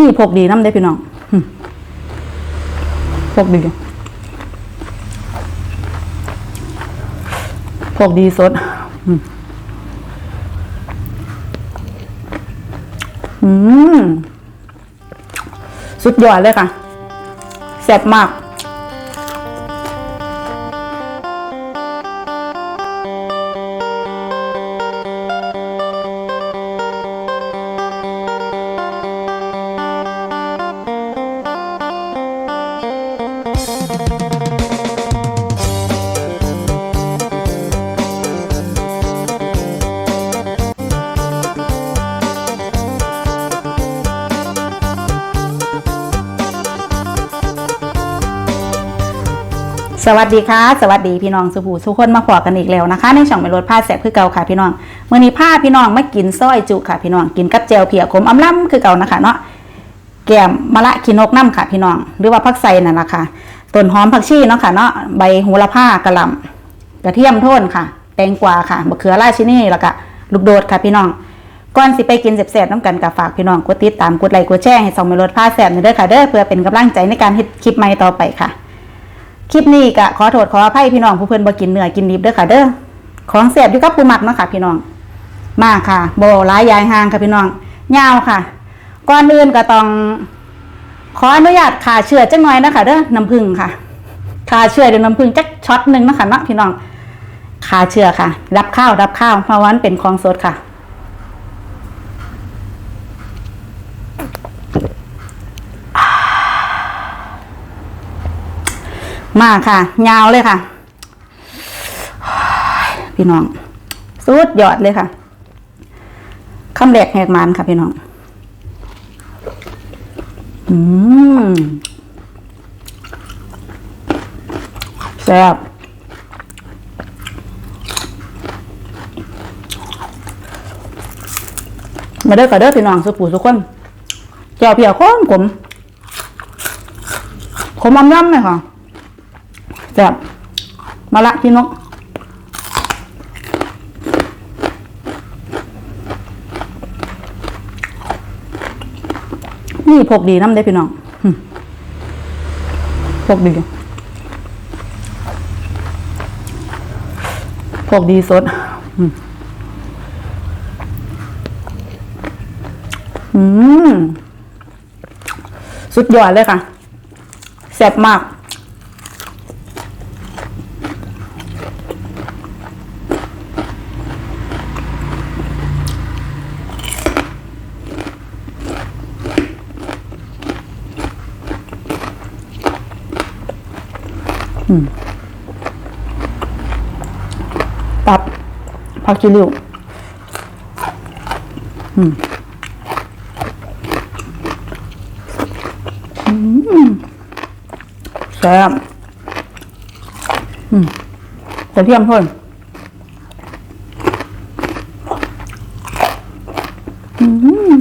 นี่พกดีน้ำได้พี่น้องพกดีพกดีสดอืมอืมสุดยอดเลยค่ะแซ่บมาก วัสดีค่ะ สวัสดีพี่น้องสุภูสุคนมาขวกันอีกแล้วนะคะ ในช่องเมลดผ้าแสบคือเก่าค่ะพี่น้องเมื่อนี้ผ้าพี่น้องไมากินส้อยจุค่ะพี่น้องกินกับเจลเพียขมอำล่ำคือเก่านะคะเนาะแกมมะละขีนกน้ำค่ะพี่น้อง หรือว่าผักไซนั่นแหละค่ะต้นหอมผักชีเนาะค่ะเนาะใบโหระพากระลำกระเทียมโทนค่ะ แตงกวาค่ะมะเขือราชินีแล้วก็ลูกโดดค่ะพี่น้องก่อนสิไปกินแซ่บๆน้ำกันกับฝากพี่น้องกดติดตามกดไลค์กดแชร์ให้ส่องเมลดผ้าแสบในเด้อค่ะเด้อเพื่อเป็นกำลังใจในการเฮ็ดคลิปใหม่ต่อไปค่ะ คลิปนี้ก็ขอโทษขออภัยพี่น้องผู้เพิ่อนบ่กินเนื้อกินดิบเด้อค่ะ เด้อของแซ่บอยู่กับผู้มักเนาะค่ะ พี่น้อง มาค่ะโบหลายยายห่างค่ะพี่น้องยาวค่ะก่อนอื่นก็ต้อง ขออนุญาตขาเชื่อจังหน่อยนะคะเด้อน้ำผึ้งค่ะขาเชื่อเดี๋ยวน้ำผึ้งจักช็อตหนึ่งเนาะคะเนาะพี่น้องขาเชื่อค่ะ รับข้าวรับข้าวเพราะวันเป็นของสดค่ะ มาค่ะ ยาวเลยค่ะ พี่น้อง สุดยอดเลยค่ะคำแรกแหกมันค่ะพี่น้อง อืมแซ่บมาเด้อกับเด้อพี่น้องสุปูสุกคนเจ้าเพียวข้มขมขมอำย่ำเลยค่ะ แซ่บมาละพี่นกนี่พกดีน้ำได้พี่น้องพกดีพกดีสดอืมสุดยอดเลยค่ะแซ่บมาก ตับผักชีริ้วอืมอืมแซ่บกระเทียมเพิ่มอืม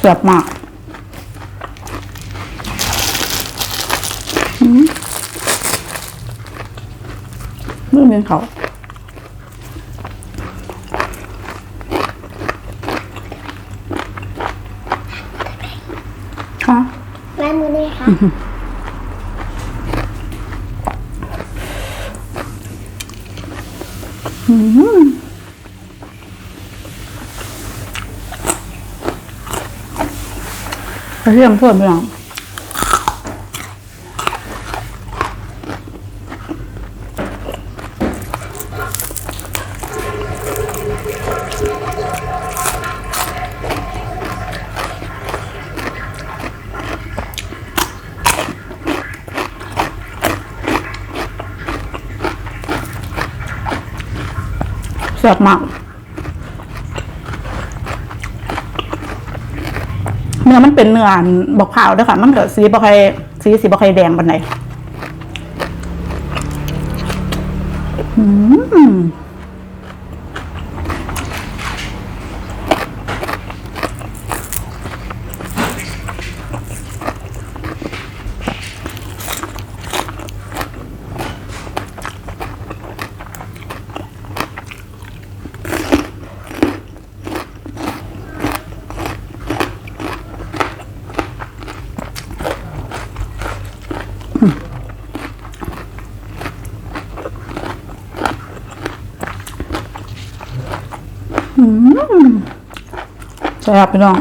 แซ่บมากมือเป็นเขาค่ะแม่มือนี่ค่ะ กระเทียมเพิ่มหน่อยแซ่บมาก เนื้อมันเป็นเนื้ออบอกขาวด้วยค่ะ มันก็สีบอคอยสีสีบอคอยแดงปันไหนอืม แซ่บพี่น้อง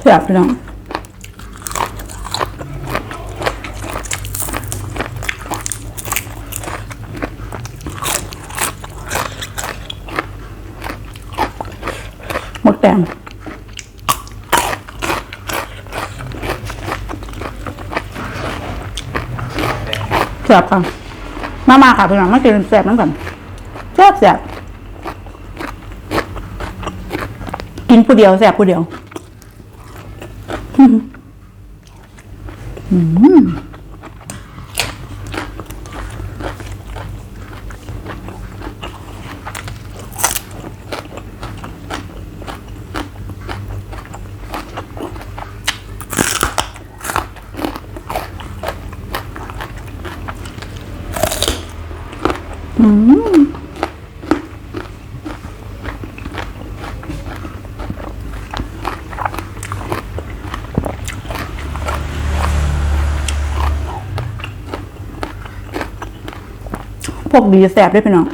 แซ่บพี่น้องหมดแดงแซ่บค่ะมามาค่ะพี่น้องมากินแซ่บน้ำกันแซ่บแซ่บ กินผู้เดียวแซ่บผู้เดียว พวกดีแสบได้วยพี่น้อง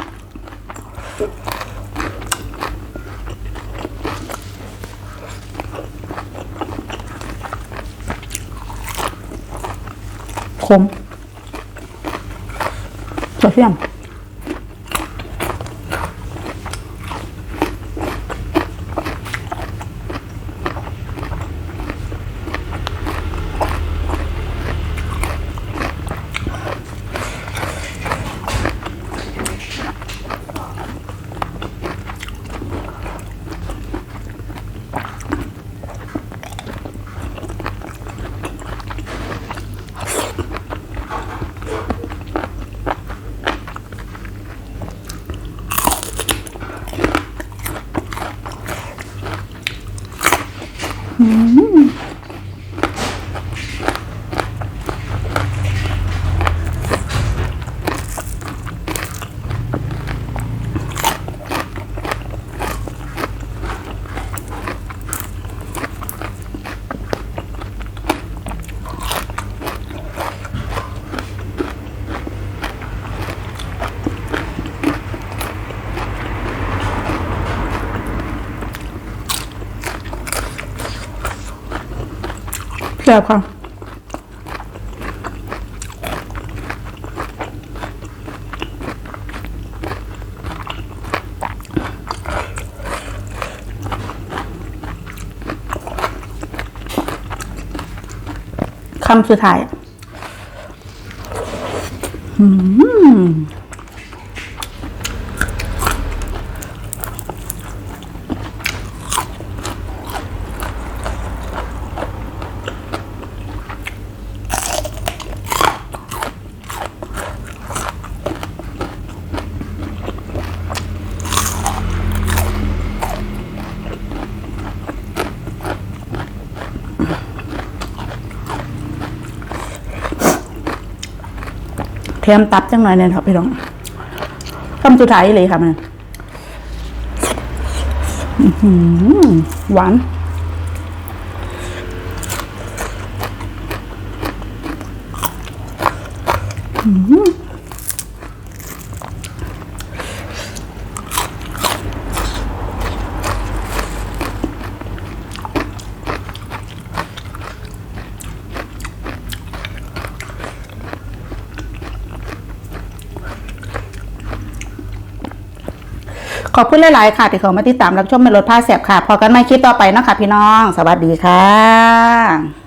คมกระเทียม Mm-hmm. แซ่บค่ะคำสุดท้าย อืม ถมตับจังหน่อยเนี่ยครับพี่น้องคำสุดท้ายเลยค่ะมันหวานอืม ขอบคุณหลายๆ ค่ะที่เขามาติดตามรับชมเป็นรถผ้าแสบค่ะ พอกันใหม่คลิปต่อไปเนาะคะพี่น้อง สวัสดีค่ะ